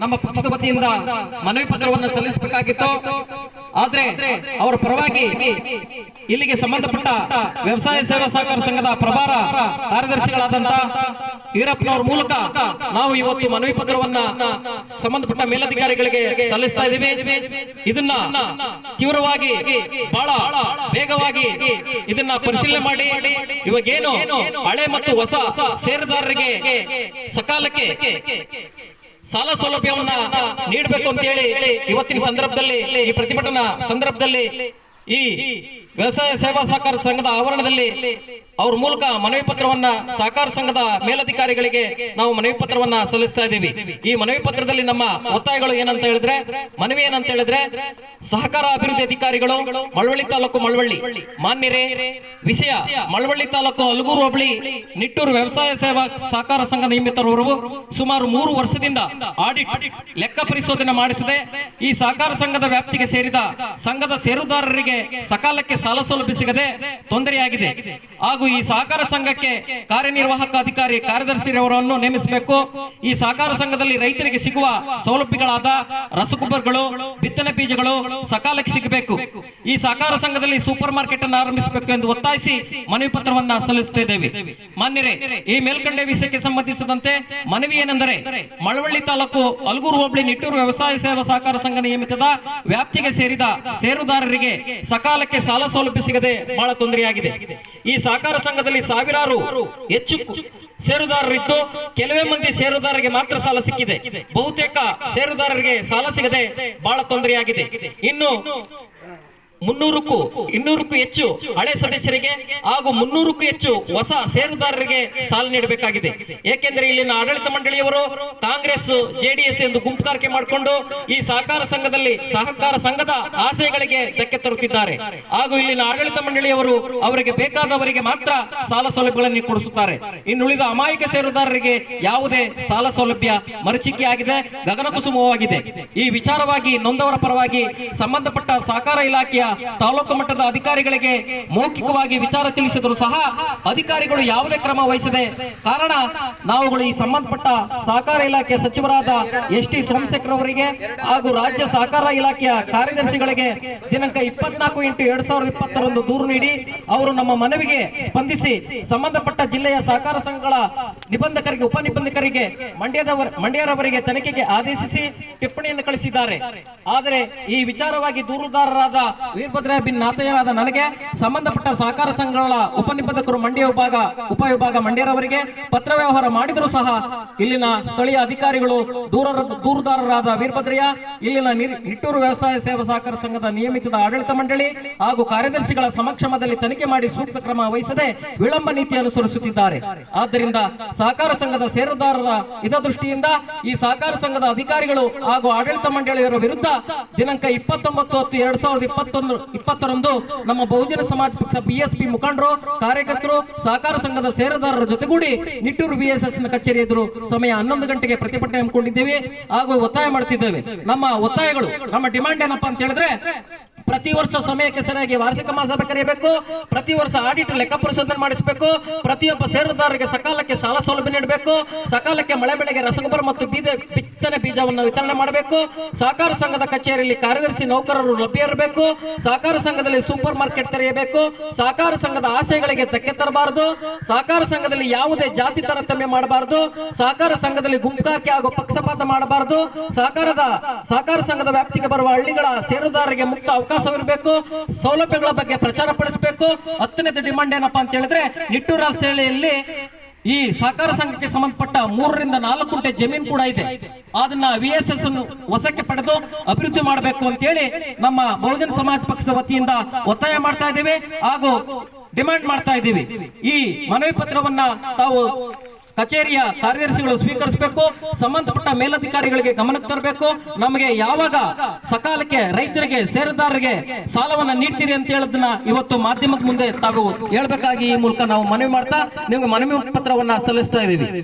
ನಮ್ಮ ಪಕ್ಷದ ವತಿಯಿಂದ ಮನವಿ ಪತ್ರವನ್ನು ಸಲ್ಲಿಸಬೇಕಾಗಿತ್ತು. ಆದ್ರೆ ಅವರ ಪರವಾಗಿ ಇಲ್ಲಿಗೆ ಸಂಬಂಧಪಟ್ಟ ವ್ಯವಸಾಯ ಸೇವಾ ಸಹಕಾರ ಸಂಘದ ಪ್ರಭಾರ ಕಾರ್ಯದರ್ಶಿಗಳಾದಂತ ಈರಪ್ಪನವರ ಮೂಲಕ ನಾವು ಇವತ್ತು ಮನವಿ ಪತ್ರವನ್ನ ಸಂಬಂಧಪಟ್ಟ ಮೇಲಧಿಕಾರಿಗಳಿಗೆ ಸಲ್ಲಿಸ್ತಾ ಇದ್ದೀವಿ. ಇದನ್ನ ತೀವ್ರವಾಗಿ ಬಹಳ ವೇಗವಾಗಿ ಇದನ್ನ ಪರಿಶೀಲನೆ ಮಾಡಿ ಇವಾಗೇನು ಹಳೆ ಮತ್ತು ಹೊಸ ಷೇರುದಾರರಿಗೆ ಸಕಾಲಕ್ಕೆ ಸಾಲ ಸೌಲಭ್ಯವನ್ನ ನೀಡಬೇಕು ಅಂತ ಹೇಳಿ ಇವತ್ತಿನ ಸಂದರ್ಭದಲ್ಲಿ ಈ ಪ್ರತಿಭಟನಾ ಸಂದರ್ಭದಲ್ಲಿ ಈ ವ್ಯವಸಾಯ ಸೇವಾ ಸಹಕಾರ ಸಂಘದ ಆವರಣದಲ್ಲಿ ಅವ್ರ ಮೂಲಕ ಮನವಿ ಪತ್ರವನ್ನ ಸಹಕಾರ ಸಂಘದ ಮೇಲಧಿಕಾರಿಗಳಿಗೆ ನಾವು ಮನವಿ ಪತ್ರವನ್ನ ಸಲ್ಲಿಸ್ತಾ ಇದ್ದೀವಿ. ಈ ಮನವಿ ಪತ್ರದಲ್ಲಿ ನಮ್ಮ ಒತ್ತಾಯಗಳು ಏನಂತ ಹೇಳಿದ್ರೆ, ಮನವಿ ಏನಂತ ಹೇಳಿದ್ರೆ, ಸಹಕಾರ ಅಭಿವೃದ್ಧಿ ಅಧಿಕಾರಿಗಳು ಮಳವಳ್ಳಿ ತಾಲೂಕು ಮಳವಳ್ಳಿ, ಮಾನ್ಯರೇ, ವಿಷಯ ಮಳವಳ್ಳಿ ತಾಲೂಕು ಅಲಗೂರು ಹೋಬಳಿ, ನಿಟ್ಟೂರು ವ್ಯವಸಾಯ ಸೇವಾ ಸಹಕಾರ ಸಂಘ ನಿಯಮಿತರವರು ಸುಮಾರು ಮೂರು ವರ್ಷದಿಂದ ಆಡಿಟ್ ಲೆಕ್ಕ ಪರಿಶೋಧನೆ ಮಾಡಿಸದೆ ಈ ಸಹಕಾರ ಸಂಘದ ವ್ಯಾಪ್ತಿಗೆ ಸೇರಿದ ಸಂಘದ ಷೇರುದಾರರಿಗೆ ಸಕಾಲಕ್ಕೆ ಸಾಲ ಸೌಲಭ್ಯ ಸಿಗದೆ ತೊಂದರೆಯಾಗಿದೆ. ಹಾಗೂ ಈ ಸಹಕಾರ ಸಂಘಕ್ಕೆ ಕಾರ್ಯನಿರ್ವಾಹಕ ಅಧಿಕಾರಿ ಕಾರ್ಯದರ್ಶಿರವರನ್ನು ನೇಮಿಸಬೇಕು. ಈ ಸಹಕಾರ ಸಂಘದಲ್ಲಿ ರೈತರಿಗೆ ಸಿಗುವ ಸೌಲಭ್ಯಗಳಾದ ರಸಗೊಬ್ಬರಗಳು, ಬಿತ್ತನೆ ಬೀಜಗಳು ಸಕಾಲಕ್ಕೆ ಸಿಗಬೇಕು. ಈ ಸಹಕಾರ ಸಂಘದಲ್ಲಿ ಸೂಪರ್ ಮಾರ್ಕೆಟ್ ಅನ್ನು ಆರಂಭಿಸಬೇಕು ಎಂದು ಒತ್ತಾಯಿಸಿ ಮನವಿ ಪತ್ರವನ್ನ ಸಲ್ಲಿಸುತ್ತಿದ್ದೇವೆ. ಮಾನ್ಯರೇ, ಈ ಮೇಲ್ಕಂಡ ವಿಷಯಕ್ಕೆ ಸಂಬಂಧಿಸಿದಂತೆ ಮನವಿ ಏನೆಂದರೆ, ಮಳವಳ್ಳಿ ತಾಲೂಕು ಅಲಗೂರು ಹೋಬಳಿ ನಿಟ್ಟೂರು ವ್ಯವಸಾಯ ಸೇವಾ ಸಹಕಾರ ಸಂಘ ನಿಯಮಿತದ ವ್ಯಾಪ್ತಿಗೆ ಸೇರಿದ ಷೇರುದಾರರಿಗೆ ಸಕಾಲಕ್ಕೆ ಸಾಲ ಸೌಲಭ್ಯ ಸಿಗದೆ ಬಹಳ ತೊಂದರೆಯಾಗಿದೆ. ಈ ಸಹಕಾರ ಸಂಘದಲ್ಲಿ ಸಾವಿರಾರು ಹೆಚ್ಚು ಸೇರುದಾರರಿದ್ದು ಕೆಲವೇ ಮಂದಿ ಸೇರುದಾರರಿಗೆ ಮಾತ್ರ ಸಾಲ ಸಿಕ್ಕಿದೆ. ಬಹುತೇಕ ಸೇರುದಾರರಿಗೆ ಸಾಲ ಸಿಗದೆ ಬಹಳ ತೊಂದರೆಯಾಗಿದೆ. ಇನ್ನು ಮುನ್ನೂರಕ್ಕೂ, ಇನ್ನೂರಕ್ಕೂ ಹೆಚ್ಚು ಹಳೆ ಸದಸ್ಯರಿಗೆ ಹಾಗೂ ಮುನ್ನೂರಕ್ಕೂ ಹೆಚ್ಚು ಹೊಸ ಷೇರುದಾರರಿಗೆ ಸಾಲ ನೀಡಬೇಕಾಗಿದೆ. ಏಕೆಂದರೆ ಇಲ್ಲಿನ ಆಡಳಿತ ಮಂಡಳಿಯವರು ಕಾಂಗ್ರೆಸ್ ಜೆಡಿಎಸ್ ಎಂದು ಗುಂಪುಗಾರಿಕೆ ಮಾಡಿಕೊಂಡು ಈ ಸಹಕಾರ ಸಂಘದಲ್ಲಿ ಸಹಕಾರ ಸಂಘದ ಆಸೆಗಳಿಗೆ ಧಕ್ಕೆ ತರುತ್ತಿದ್ದಾರೆ. ಹಾಗೂ ಇಲ್ಲಿನ ಆಡಳಿತ ಮಂಡಳಿಯವರು ಅವರಿಗೆ ಬೇಕಾದವರಿಗೆ ಮಾತ್ರ ಸಾಲ ಸೌಲಭ್ಯಗಳನ್ನು ಕೊಡಿಸುತ್ತಾರೆ. ಇನ್ನುಳಿದ ಅಮಾಯಕ ಷೇರುದಾರರಿಗೆ ಯಾವುದೇ ಸಾಲ ಸೌಲಭ್ಯ ಮರುಚಿಕೆಯಾಗಿದೆ ಗಗನಕುಸುಮವಾಗಿದೆ. ಈ ವಿಚಾರವಾಗಿ ನೊಂದವರ ಪರವಾಗಿ ಸಂಬಂಧಪಟ್ಟ ಸಹಕಾರ ಇಲಾಖೆಯ ತಾಲೂಕು ಮಟ್ಟದ ಅಧಿಕಾರಿಗಳಿಗೆ ಮೌಖಿಕವಾಗಿ ವಿಚಾರ ತಿಳಿಸಿದರೂ ಸಹ ಅಧಿಕಾರಿಗಳು ಯಾವುದೇ ಕ್ರಮ ವಹಿಸದೆ, ಕಾರಣ ನಾವುಗಳು ಈ ಸಂಬಂಧಪಟ್ಟ ಸಹಕಾರ ಇಲಾಖೆ ಸಚಿವರಾದ ಎಸ್ ಟಿ ಸೋಮಶೇಖರ್ ಅವರಿಗೆ ಹಾಗೂ ರಾಜ್ಯ ಸಹಕಾರ ಇಲಾಖೆಯ ಕಾರ್ಯದರ್ಶಿಗಳಿಗೆ ದಿನಾಂಕ ಇಪ್ಪತ್ನಾಲ್ಕು ಎಂಟು ಎರಡ್ ಸಾವಿರದ ಇಪ್ಪತ್ತರಂದು ದೂರು ನೀಡಿ ಅವರು ನಮ್ಮ ಮನವಿಗೆ ಸ್ಪಂದಿಸಿ ಸಂಬಂಧಪಟ್ಟ ಜಿಲ್ಲೆಯ ಸಹಕಾರ ಸಂಘಗಳ ನಿಬಂಧಕರಿಗೆ ಉಪನಿಬಂಧಕರಿಗೆ ಮಂಡ್ಯದವರ, ಮಂಡ್ಯರವರಿಗೆ ತನಿಖೆಗೆ ಆದೇಶಿಸಿ ಟಿಪ್ಪಣಿಯನ್ನು ಕಳಿಸಿದ್ದಾರೆ. ಆದರೆ ಈ ವಿಚಾರವಾಗಿ ದೂರುದಾರರಾದ ವೀರಭದ್ರ ಬಿನ್ ನಾಥಯ್ಯರಾದ ನನಗೆ ಸಂಬಂಧಪಟ್ಟ ಸಹಕಾರ ಸಂಘಗಳ ಉಪನಿಬಂಧಕರು, ಮಂಡ್ಯ ವಿಭಾಗ ಉಪವಿಭಾಗ ಮಂಡ್ಯರವರಿಗೆ ಪತ್ರ ವ್ಯವಹಾರ ಮಾಡಿದರೂ ಸಹ ಇಲ್ಲಿನ ಸ್ಥಳೀಯ ಅಧಿಕಾರಿಗಳು ದೂರ ದೂರುದಾರರಾದ ವೀರಭದ್ರಯ್ಯ, ಇಲ್ಲಿನ ನಿಟ್ಟೂರು ವ್ಯವಸಾಯ ಸೇವಾ ಸಹಕಾರ ಸಂಘದ ನಿಯಮಿತದ ಆಡಳಿತ ಮಂಡಳಿ ಹಾಗೂ ಕಾರ್ಯದರ್ಶಿಗಳ ಸಮಕ್ಷಮದಲ್ಲಿ ತನಿಖೆ ಮಾಡಿ ಸೂಕ್ತ ಕ್ರಮ ವಹಿಸದೆ ವಿಳಂಬ ನೀತಿ ಅನುಸರಿಸುತ್ತಿದ್ದಾರೆ. ಆದ್ದರಿಂದ ಸಹಕಾರ ಸಂಘದ ಷೇರುದಾರರ ಹಿತದೃಷ್ಟಿಯಿಂದ ಈ ಸಹಕಾರ ಸಂಘದ ಅಧಿಕಾರಿಗಳು ಹಾಗೂ ಆಡಳಿತ ಮಂಡಳಿಯರ ವಿರುದ್ಧ ದಿನಾಂಕ ಇಪ್ಪತ್ತೊಂಬತ್ತು ಹತ್ತು ಎರಡ್ ಸಾವಿರದ ಇಪ್ಪತ್ತೊಂದು ಇಪ್ಪತ್ತರಂದು ನಮ್ಮ ಬಹುಜನ ಸಮಾಜ ಪಕ್ಷ ಬಿಎಸ್ಪಿ ಮುಖಂಡರು, ಕಾರ್ಯಕರ್ತರು, ಸಹಕಾರ ಸಂಘದ ಸೇರದಾರರ ಜೊತೆಗೂಡಿ ನಿಟ್ಟೂರು ಬಿಎಸ್ಎಸ್ ಕಚೇರಿ ಎದುರು ಸಮಯ ಹನ್ನೊಂದು ಗಂಟೆಗೆ ಪ್ರತಿಭಟನೆ ಹಮ್ಮಿಕೊಂಡಿದ್ದೇವೆ ಹಾಗೂ ಒತ್ತಾಯ ಮಾಡ್ತಿದ್ದೇವೆ. ನಮ್ಮ ಒತ್ತಾಯಗಳು, ನಮ್ಮ ಡಿಮಾಂಡ್ ಏನಪ್ಪಾ ಅಂತ ಹೇಳಿದ್ರೆ ಪ್ರತಿ ವರ್ಷ ಸಮಯಕ್ಕೆ ಸರಿಯಾಗಿ ವಾರ್ಷಿಕ ಮಹಾಸಭೆ ಕರೆಯಬೇಕು. ಪ್ರತಿ ವರ್ಷ ಆಡಿಟ್ ಲೆಕ್ಕ ಪರಿಶೋಧನೆ ಮಾಡಿಸಬೇಕು. ಪ್ರತಿಯೊಬ್ಬ ಸೇರುದಾರರಿಗೆ ಸಕಾಲಕ್ಕೆ ಸಾಲ ಸೌಲಭ್ಯ ನೀಡಬೇಕು. ಸಕಾಲಕ್ಕೆ ಮಳೆ ಬೆಳೆಗೆ ರಸಗೊಬ್ಬರ ಮತ್ತು ಬೀಜ, ಬಿತ್ತನೆ ಬೀಜವನ್ನು ವಿತರಣೆ ಮಾಡಬೇಕು. ಸಹಕಾರ ಸಂಘದ ಕಚೇರಿಯಲ್ಲಿ ಕಾರ್ಯದರ್ಶಿ, ನೌಕರರು ಲಭ್ಯ ಇರಬೇಕು. ಸಹಕಾರ ಸಂಘದಲ್ಲಿ ಸೂಪರ್ ಮಾರ್ಕೆಟ್ ತೆರೆಯಬೇಕು. ಸಹಕಾರ ಸಂಘದ ಆಶಯಗಳಿಗೆ ಧಕ್ಕೆ ತರಬಾರದು. ಸಹಕಾರ ಸಂಘದಲ್ಲಿ ಯಾವುದೇ ಜಾತಿ ತಾರತಮ್ಯ ಮಾಡಬಾರದು. ಸಹಕಾರ ಸಂಘದಲ್ಲಿ ಗುಂಪಾಕಿ ಹಾಗೂ ಪಕ್ಷಪಾತ ಮಾಡಬಾರದು. ಸಹಕಾರದ, ಸಹಕಾರ ಸಂಘದ ವ್ಯಾಪ್ತಿಗೆ ಬರುವ ಹಳ್ಳಿಗಳ ಸೇರುದಾರರಿಗೆ ಮುಕ್ತ ಅವಕಾಶವಿರಬೇಕು. ಸೌಲಭ್ಯಗಳ ಬಗ್ಗೆ ಪ್ರಚಾರ ಪಡಿಸಬೇಕು. ಹತ್ತನೇದು ಡಿಮಾಂಡ್ ಏನಪ್ಪಾ ಅಂತ ಹೇಳಿದ್ರೆ, ನಿಟ್ಟೂರ ಸೇಳೆಯಲ್ಲಿ ಈ ಸಹಕಾರ ಸಂಘಕ್ಕೆ ಸಂಬಂಧಪಟ್ಟ ಮೂರರಿಂದ ನಾಲ್ಕು ಗುಂಟೆ ಜಮೀನು ಕೂಡ ಇದೆ. ಅದನ್ನ ವಿ ಎಸ್ ಎಸ್ ವಶಕ್ಕೆ ಪಡೆದು ಅಭಿವೃದ್ಧಿ ಮಾಡಬೇಕು ಅಂತೇಳಿ ನಮ್ಮ ಬಹುಜನ ಸಮಾಜ ಪಕ್ಷದ ವತಿಯಿಂದ ಒತ್ತಾಯ ಮಾಡ್ತಾ ಇದ್ದೇವೆ ಹಾಗೂ ಡಿಮಾಂಡ್ ಮಾಡ್ತಾ ಇದ್ದೀವಿ. ಈ ಮನವಿ ಪತ್ರವನ್ನ ತಾವು ಕಚೇರಿಯ ಕಾರ್ಯದರ್ಶಿಗಳು ಸ್ವೀಕರಿಸಬೇಕು, ಸಂಬಂಧಪಟ್ಟ ಮೇಲಧಿಕಾರಿಗಳಿಗೆ ಗಮನಕ್ಕೆ ತರಬೇಕು. ನಮಗೆ ಯಾವಾಗ ಸಕಾಲಕ್ಕೆ ರೈತರಿಗೆ, ಸೇರುದಾರರಿಗೆ ಸಾಲವನ್ನ ನೀಡ್ತೀರಿ ಅಂತ ಹೇಳೋದನ್ನ ಇವತ್ತು ಮಾಧ್ಯಮದ ಮುಂದೆ ತಾವು ಹೇಳ್ಬೇಕಾಗಿ ಈ ಮೂಲಕ ನಾವು ಮನವಿ ಮಾಡ್ತಾ, ನಿಮ್ಗೆ ಮನವಿ ಪತ್ರವನ್ನ ಸಲ್ಲಿಸ್ತಾ ಇದ್ದೀವಿ.